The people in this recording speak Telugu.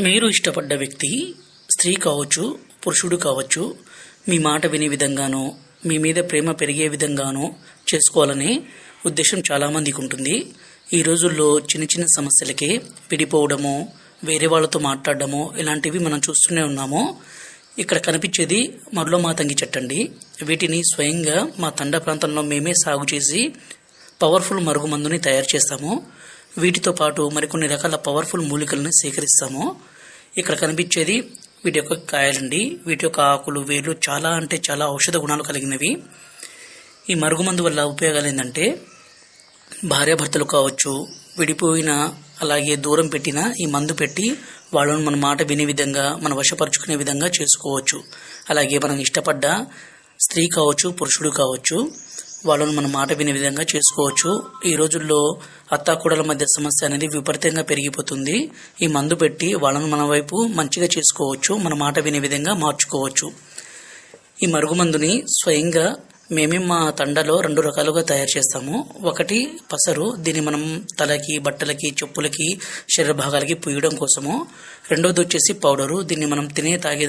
మీరు ఇష్టపడ్డ వ్యక్తి స్త్రీ కావచ్చు పురుషుడు కావచ్చు మీ మాట వినే విధంగానో మీ మీద ప్రేమ పెరిగే విధంగానో చేసుకోవాలనే ఉద్దేశం చాలామందికి ఉంటుంది. ఈ రోజుల్లో చిన్న చిన్న సమస్యలకే విడిపోవడము వేరే వాళ్ళతో మాట్లాడడము ఇలాంటివి మనం చూస్తూనే ఉన్నాము. ఇక్కడ కనిపించేది మరలో మాతంగి తంగి చెట్టండి. వీటిని స్వయంగా మా తండ ప్రాంతంలో మేమే సాగు చేసి పవర్ఫుల్ మరుగు మందుని తయారు చేస్తాము. వీటితో పాటు మరికొన్ని రకాల పవర్ఫుల్ మూలికలను సేకరిస్తాము. ఇక్కడ కనిపించేది వీటి యొక్క కాయలండి. వీటి యొక్క ఆకులు వేర్లు చాలా అంటే చాలా ఔషధ గుణాలు కలిగినవి. ఈ మరుగుమందు వల్ల ఉపయోగాలు ఏంటంటే భార్యాభర్తలు కావచ్చు విడిపోయిన అలాగే దూరం పెట్టిన ఈ మందు పెట్టి వాళ్ళను మన మాట వినే విధంగా మన వశపరుచుకునే విధంగా చేసుకోవచ్చు. అలాగే మనం ఇష్టపడ్డ స్త్రీ కావచ్చు పురుషుడు కావచ్చు వాళ్ళను మన మాట వినే విధంగా చేసుకోవచ్చు. ఈ రోజుల్లో అత్తాకూడల మధ్య సమస్య అనేది విపరీతంగా పెరిగిపోతుంది. ఈ మందు పెట్టి వాళ్ళను మన వైపు మంచిగా చేసుకోవచ్చు. మన మాట వినే విధంగా మార్చుకోవచ్చు. ఈ మరుగుమందుని స్వయంగా మేమే మా తండలో రెండు రకాలుగా తయారు చేస్తాము. ఒకటి పసరు దీన్ని మనం తలకి బట్టలకి చెప్పులకి శరీర భాగాలకి పూయడం కోసము. రెండోది వచ్చేసి పౌడరు దీన్ని మనం తినే తాగే